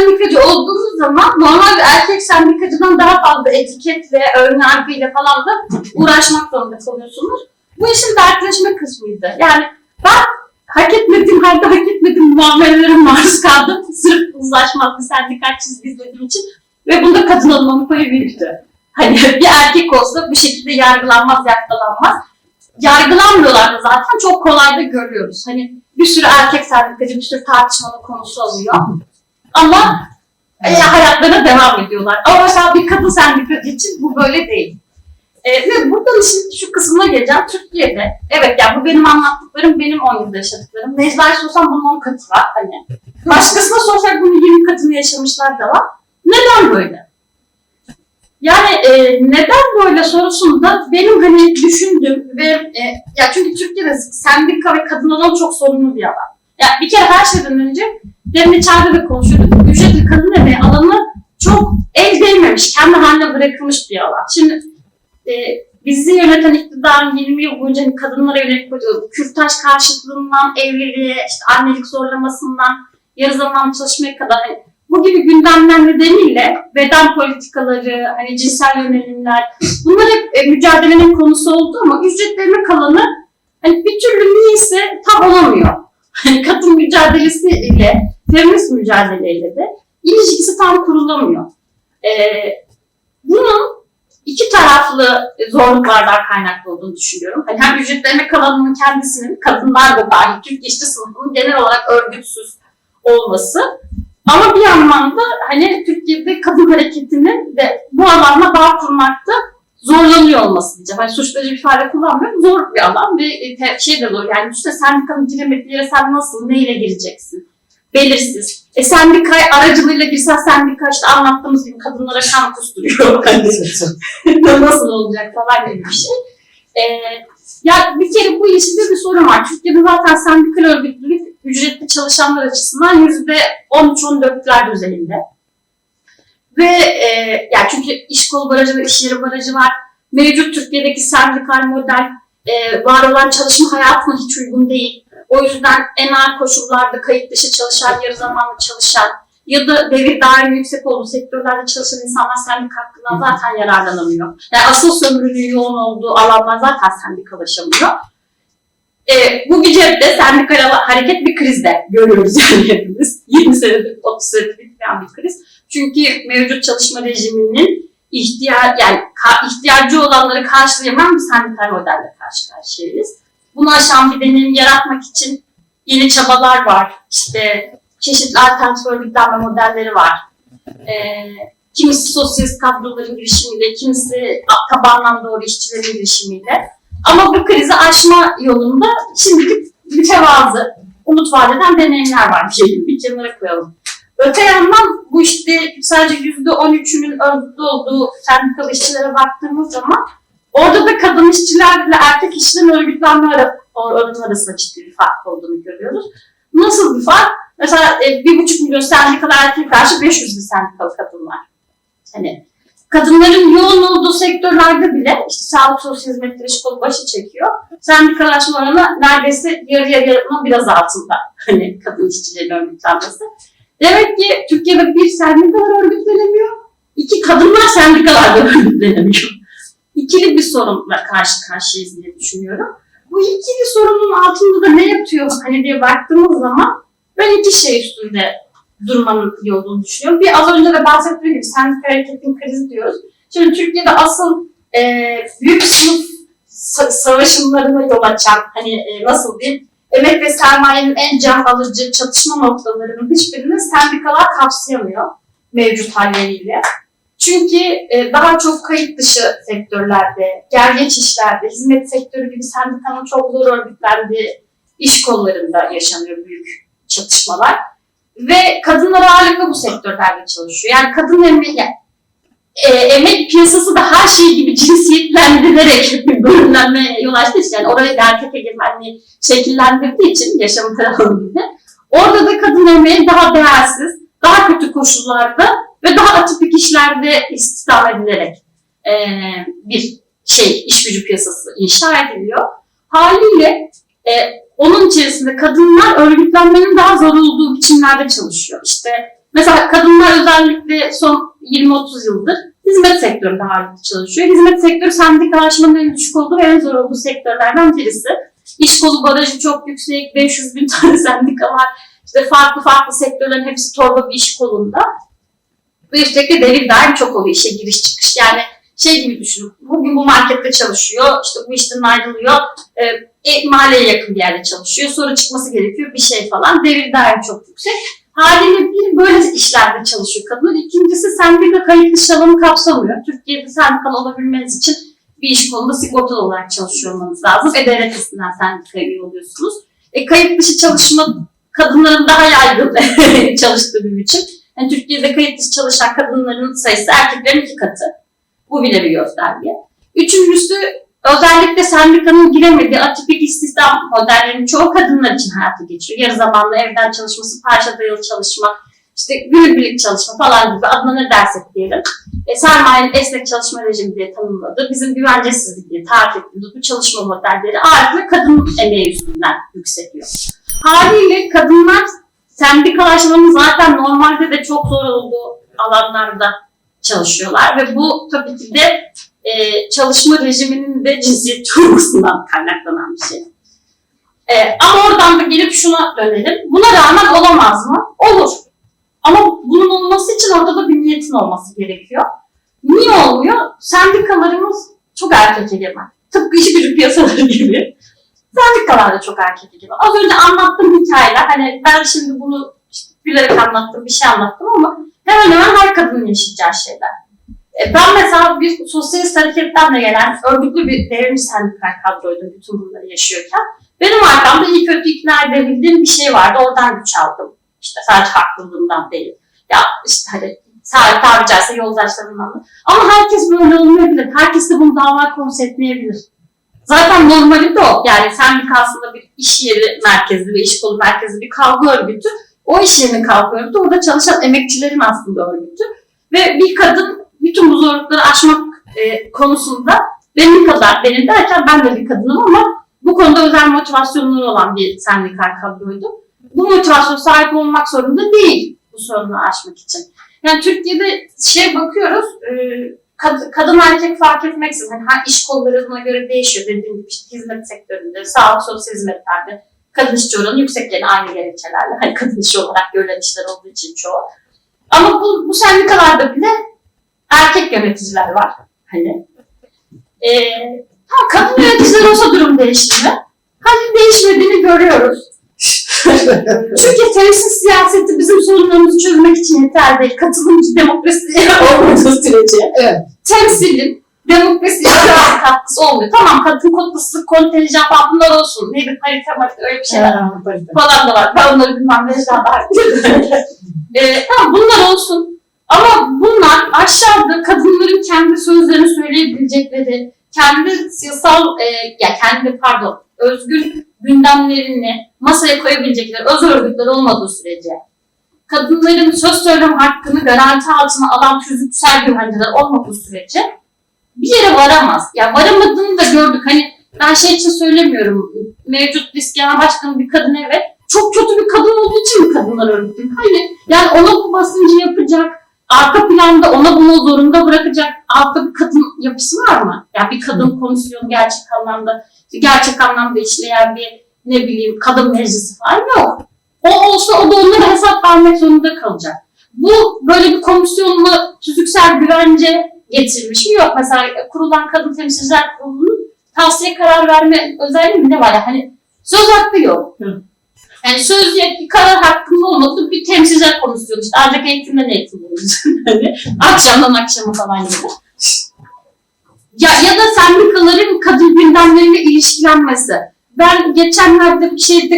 sendikacı olduğunuz zaman normal bir erkek sendikacıdan daha fazla etiketle, önyargıyla falan da uğraşmak zorunda kalıyorsunuz. Bu işin dertleşme kısmıydı. Yani ben hak etmediğim halde hak etmediğim muamelelere maruz kaldım. Sırf uzlaşmaz bir sendikal çizgi izlediğim için. Ve bunda kadın olmamın payı büyüktü. Hani bir erkek olsa bir şekilde yargılanmaz, yaktalanmaz. Yargılanmıyorlar da zaten çok kolay da görüyoruz. Hani bir sürü erkek sendikacı bir sürü tartışmalı konusu oluyor. Ama e, hayatlarına devam ediyorlar. Ama mesela bir kadın sendikacı için bu böyle değil. E, ve buradan şimdi şu kısmına geleceğim. Türkiye'de, evet yani bu benim anlattıklarım, benim 10 yılda yaşadıklarım. Necla'ya sorsam bunun 10 katı var. Hani. Başkasına sorsak bunun 20 katını yaşamışlar da var. Neden böyle? Yani e, neden böyle sorusunda benim hani düşündüğüm ve e, ya çünkü Türkiye'de sendika ve kadın alanı çok sorunlu bir alan. Ya bir kere her şeyden önce demin içeride de konuşuyorduk. Ücretli kadın emeği alanı çok el değmemiş, kendi haline bırakılmış bir alan. Şimdi e, bizi yöneten iktidarın 20 yıl boyunca kadınlara yönelik koyduğu kürtaj karşıtlığından, evliliğe, işte annelik zorlamasından, yarı zamanlı çalışmaya kadar hani bu gibi gündemler nedeniyle beden politikaları, hani cinsel yönelimler bunlar hep e, mücadelenin konusu oldu ama ücretlerine kalanı hani bir türlü niyeyse tam olamıyor. Hani kadın mücadelesi feminist mücadeleyle de ilişkisi tam kurulamıyor. Ee, bunun iki taraflı zorluklardan kaynaklı olduğunu düşünüyorum. Hani hem ücretlerine kalanının kendisinin, kadınlar da dahil, Türk işçi sınıfının genel olarak örgütsüz olması ama bir yandan da hani Türkiye'de kadın hareketinin de bu alanla bağ kurmakta zorlanıyor olması diyeceğim. Hani suçlayıcı bir ifade kullanmıyorum. Zor bir alan ve e, şey de zor. Yani işte sendikanın giremediği yere sen nasıl, neyle gireceksin? Belirsiz. E sendika aracılığıyla girsen sendika işte anlattığımız gibi kadınlara kan kusturuyor. Nasıl olacak falan gibi bir şey. E, ya bir kere bu ilişkide bir sorun var. Türkiye'de zaten sendikal örgütlülük ücretli çalışanlar açısından yüzde 13-14'ler düzeyinde. Ve e, yani çünkü iş kolu barajı ve iş yeri barajı var. Mevcut Türkiye'deki sendikal model e, var olan çalışma hayatına hiç uygun değil. O yüzden en ağır koşullarda kayıt dışı çalışan, yarı zamanlı çalışan ya da devir daimi yüksek olduğu sektörlerde çalışan insanlar sendik hakkından zaten yararlanamıyor. Yani asıl sömürünün yoğun olduğu alanlar zaten sendikalaşamıyor. E, bu gücette sendikal hareket bir krizde görüyoruz yani hepimiz. 20 senedir, 30 senedir bitmeyen bir kriz. Çünkü mevcut çalışma rejiminin ihtiyaç yani ka- ihtiyacı olanları karşılayamayan bir sendikal modelle karşı karşıyayız. Bunu aşan bir deneyim yaratmak için yeni çabalar var. İşte çeşitli alternatif örgütlenme modelleri var. Ee, kimisi sosyalist kadroların girişimiyle, kimisi tabandan doğru işçilerin girişimiyle. Ama bu krizi aşma yolunda şimdilik mütevazı, umut vadeden deneyimler var bir şey bir kenara koyalım. Öte yandan bu işte sadece yüzde on üçünün olduğu sendikal işçilere baktığımız zaman orada da kadın işçilerle erkek işçilerin örgütlenme oranı arasında ciddi bir fark olduğunu görüyoruz. Nasıl bir fark? Mesela e, bir buçuk milyon sendikalı erkek karşı 500 bin sendikalı kadın var. Hani kadınların yoğun olduğu sektörlerde bile işte sağlık sosyal hizmetleri kolu başı çekiyor. Sendikalaşma oranı neredeyse yarı yarının biraz altında. Hani kadın işçilerin örgütlenmesi. Demek ki Türkiye'de bir sendikalar örgütlenemiyor, iki kadınlar sendikalarda örgütlenemiyor. İkili bir sorunla karşı karşıyayız diye düşünüyorum. Bu ikili sorunun altında da ne yatıyor hani diye baktığımız zaman ben iki şey üstünde durmanın iyi olduğunu düşünüyorum. Bir az önce de bahsettiğim gibi sendika hareketin krizi diyoruz. Şimdi Türkiye'de asıl e, büyük sınıf sa- savaşımlarına yol açan hani e, nasıl diyeyim emek ve sermayenin en can alıcı çatışma noktalarının hiçbirini sendikalar kapsayamıyor mevcut halleriyle. Çünkü e, daha çok kayıt dışı sektörlerde, gergeç işlerde, hizmet sektörü gibi sendikanın çok zor örgütlendiği iş kollarında yaşanıyor büyük çatışmalar. Ve kadınlar ağırlıklı bu sektörlerde çalışıyor. Yani kadın emeği, e, emek piyasası da her şey gibi cinsiyetlendirilerek bölümlenmeye yol açtığı için, yani orayı da erkek egemenliği şekillendirdiği için yaşamı tarafı gibi. Orada da kadın emeği daha değersiz, daha kötü koşullarda ve daha atipik işlerde istihdam edilerek e, bir şey iş gücü piyasası inşa ediliyor. Haliyle e, onun içerisinde kadınlar örgütlenmenin daha zor olduğu biçimlerde çalışıyor. İşte Mesela kadınlar özellikle son 20-30 yıldır hizmet sektöründe ağırlıklı çalışıyor. Hizmet sektörü sendikalaşmanın en düşük olduğu ve en zor olduğu sektörlerden birisi. İş kolu barajı çok yüksek, 500 bin tane sendika var. İşte farklı farklı sektörlerin hepsi torba bir iş kolunda. Üstelik de devir daim çok oluyor işe giriş çıkış. Yani şey gibi düşünün. Bugün bu markette çalışıyor, işte bu işten ayrılıyor, e, e, mahalleye yakın bir yerde çalışıyor. Sonra çıkması gerekiyor bir şey falan. Devir daim çok yüksek. Haliyle bir böyle işlerde çalışıyor kadınlar. İkincisi sendika kayıt dışı alanı kapsamıyor. Türkiye'de sendikalı olabilmeniz için bir iş kolunda sigortalı olarak çalışıyor olmanız lazım. E devlet üstünden sendikaya üye oluyorsunuz. E, kayıt dışı çalışma kadınların daha yaygın çalıştığı bir biçim. Yani Türkiye'de kayıt dışı çalışan kadınların sayısı erkeklerin iki katı. Bu bile bir gösterge. Üçüncüsü özellikle sendikanın giremediği atipik istihdam modellerinin çoğu kadınlar için hayata geçiyor. Yarı zamanlı evden çalışması, parça dayalı çalışma, işte günübirlik çalışma falan gibi adına ne dersek diyelim. E, sermayenin esnek çalışma rejimi diye tanımladığı, bizim güvencesizlik diye tarif ettiğimiz bu çalışma modelleri ağırlıkla kadın emeği üstünden yükseliyor. Haliyle kadınlar sendikalaşmanın zaten normalde de çok zor olduğu alanlarda çalışıyorlar ve bu tabii ki de e, çalışma rejiminin de cinsiyet vurgusundan kaynaklanan bir şey. E, ama oradan da gelip şuna dönelim. Buna rağmen olamaz mı? Olur. Ama bunun olması için orada da bir niyetin olması gerekiyor. Niye olmuyor? Sendikalarımız çok erkek egemen. Tıpkı gücü piyasaları gibi. Sendikalar da çok erkek egemen. Az önce anlattığım hikayeler, hani ben şimdi bunu işte gülerek anlattım, bir şey anlattım ama hemen hemen her kadının yaşayacağı şeyler. E, Ben mesela bir sosyalist hareketten de gelen örgütlü bir devrimci sendikal kadroydum bütün bunları yaşıyorken. Benim arkamda iyi kötü ikna edebildiğim bir şey vardı. Oradan güç aldım. İşte sadece haklılığımdan değil. Ya işte hani sadece tabiri caizse yoldaşlarımdan da. Ama herkes böyle olmayabilir. Herkes de bunu dava konusu etmeyebilir. Zaten normali de o. Yani sendika aslında bir iş yeri merkezli ve iş kolu merkezli bir kavga örgütü. O iş yerinin kavga örgütü orada çalışan emekçilerin aslında örgütü. Ve bir kadın bütün bu zorlukları aşmak e, konusunda benim kadar, benim derken ben de bir kadınım ama bu konuda özel motivasyonları olan bir sendikal kadroydu. Bu motivasyon sahip olmak zorunda değil bu sorunu aşmak için. Yani Türkiye'de şey bakıyoruz, e, kad- kadın erkek fark etmeksizin hani her iş kollarına göre değişiyor dediğim gibi işte hizmet sektöründe, sağlık sosyal hizmetlerde kadın işçi oranı yüksek yani aynı gerekçelerle. Hani kadın işi olarak görülen işler olduğu için çoğu. Ama bu, bu sendikalarda bile erkek yöneticiler var. Hani. Ee, ha, kadın yöneticiler olsa durum değişti mi? Hayır değişmediğini görüyoruz. Çünkü temsil siyaseti bizim sorunlarımızı çözmek için yeterli değil. Katılımcı demokrasi olmadığı sürece. Evet. Temsilin demokrasiye hiçbir katkısı olmuyor. Tamam kadın kotası, kontenjan falan bunlar olsun. Neydi parite marite öyle bir şeyler falan da var. Ben onları bilmem ne daha ee, tamam bunlar olsun. Ama bunlar aşağıda kadınların kendi sözlerini söyleyebilecekleri, kendi siyasal, e, ya kendi pardon, özgür gündemlerini masaya koyabilecekleri öz örgütler olmadığı sürece, kadınların söz söyleme hakkını garanti altına alan tüzüksel güvenceler olmadığı sürece bir yere varamaz. Ya varamadığını da gördük. Hani ben şey için söylemiyorum. Mevcut risk genel başkanı bir kadın evet. Çok kötü bir kadın olduğu için mi kadınlar örgütlü? Hayır. Yani ona bu basıncı yapacak. Arka planda ona bunu zorunda bırakacak altta bir kadın yapısı var mı? Yani bir kadın komisyonu gerçek anlamda gerçek anlamda işleyen bir ne bileyim kadın meclisi falan yok. O olsa o da onlara hesap vermek zorunda kalacak. Bu böyle bir komisyonla tüzüksel güvence getirmiş mi? Yok. Mesela kurulan kadın temsilciler kurulunun tavsiye karar verme özelliği mi ne var? ya? Hani söz hakkı yok. Hı. Yani söz yetki karar hakkında olmadığı bir temsilciler komisyonu işte ancak eğitimden eğitim hani akşamdan akşama falan gibi. Ya, ya da sendikaların kadın gündemleriyle ilişkilenmesi. Ben geçenlerde bir şeyde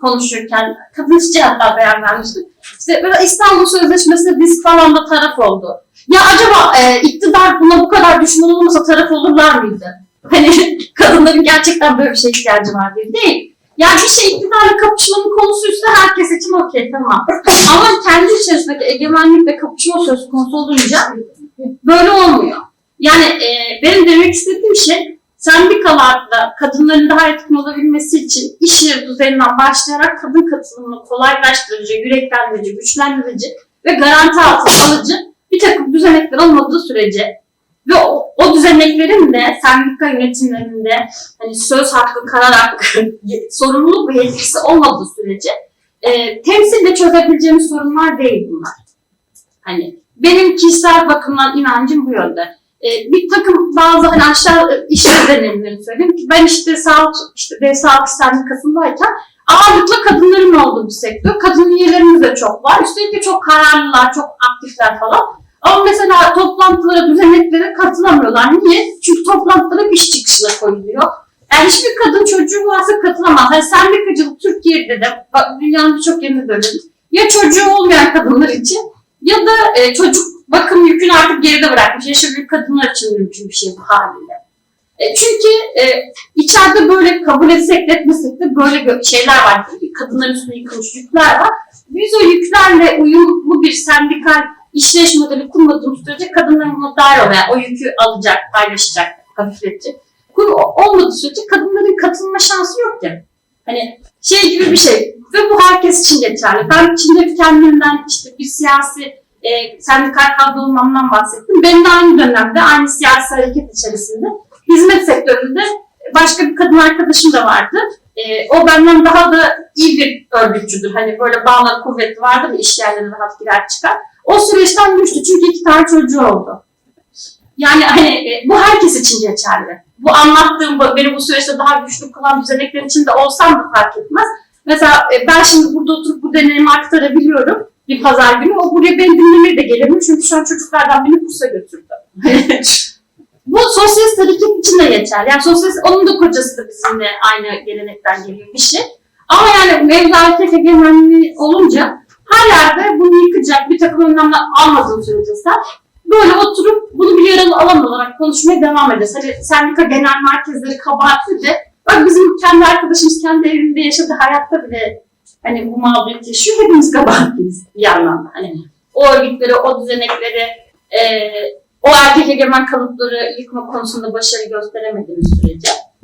konuşurken, kadın işçi hatta beyan vermiştim. İşte böyle İstanbul Sözleşmesi'ne biz falan da taraf oldu. Ya acaba e, iktidar buna bu kadar düşman olmasa taraf olurlar mıydı? Hani kadınların gerçekten böyle bir şeye ihtiyacı var diye. Değil. Yani bir şey iktidarla kapışmanın konusuysa herkes için okey tamam. Ama kendi içerisindeki egemenlikle kapışma söz konusu olunca böyle olmuyor. Yani e, benim demek istediğim şey sendikalarda kadınların daha etkin olabilmesi için iş yeri düzeninden başlayarak kadın katılımını kolaylaştırıcı, yüreklendirici, güçlendirici ve garanti altına alıcı bir takım düzenekler olmadığı sürece ve o, o düzeneklerin de sendika yönetimlerinde hani söz hakkı, karar hakkı, sorumluluk ve yetkisi olmadığı sürece e, temsille çözebileceğimiz sorunlar değil bunlar. Hani benim kişisel bakımdan inancım bu yönde. E, bir takım bazı hani aşağı iş deneyimlerini söyleyeyim ben işte sağlık işte dev sağlık sendikasındayken ağırlıklı kadınların olduğu bir sektör. Kadın üyelerimiz de çok var. Üstelik de çok kararlılar, çok aktifler falan. Ama mesela toplantılara, düzeneklere katılamıyorlar. Niye? Çünkü toplantılara iş çıkışına koyuluyor. Yani hiçbir kadın çocuğu varsa katılamaz. Hani sendikacılık Türkiye'de de, dünyanın birçok yerinde de öyle. Ya çocuğu olmayan kadınlar için ya da e, çocuk bakım yükünü artık geride bırakmış. Yaşı büyük kadınlar için mümkün bir şey bu haliyle. E, çünkü e, içeride böyle kabul etsek de etmesek de böyle şeyler var. Kadınların üstüne yıkılmış yükler var. Biz o yüklerle uyumlu bir sendikal işleyiş modeli kurmadığımız sürece kadınların buna dahil oluyor. Yani o yükü alacak, paylaşacak, hafifletecek. Kur olmadığı sürece kadınların katılma şansı yok ki. Hani şey gibi bir şey. Ve bu herkes için geçerli. Ben şimdi kendimden işte bir siyasi e, sendikal kadro olmamdan bahsettim. Ben de aynı dönemde aynı siyasi hareket içerisinde hizmet sektöründe başka bir kadın arkadaşım da vardı. E, o benden daha da iyi bir örgütçüdür. Hani böyle bağlar kuvvetli vardır ya iş yerlerine rahat girer çıkar. O süreçten düştü çünkü iki tane çocuğu oldu. Yani hani e, bu herkes için geçerli. Bu anlattığım beni bu süreçte daha güçlü kılan düzenekler için de olsam da fark etmez. Mesela e, ben şimdi burada oturup bu deneyimi aktarabiliyorum bir pazar günü. O buraya beni dinlemeye de gelemiyor çünkü şu an çocuklardan beni kursa götürdü. bu sosyalist hareket için de geçerli. Yani sosyalist, onun da kocası da bizimle aynı gelenekten geliyor bir şey. Ama yani mevzu erkek egemenliği olunca her yerde bunu yıkacak bir takım önlemler almadığın sürece sen böyle oturup bunu bir yaralı alan olarak konuşmaya devam edeceğiz. Hani sendika genel merkezleri kabahatli de bak bizim kendi arkadaşımız kendi evinde yaşadığı hayatta bile hani bu mağduriyet yaşıyor. Hepimiz kabahatliyiz bir yandan. Hani o örgütleri, o düzenekleri, e, o erkek egemen kalıpları yıkma konusunda başarı gösteremediğimiz sürece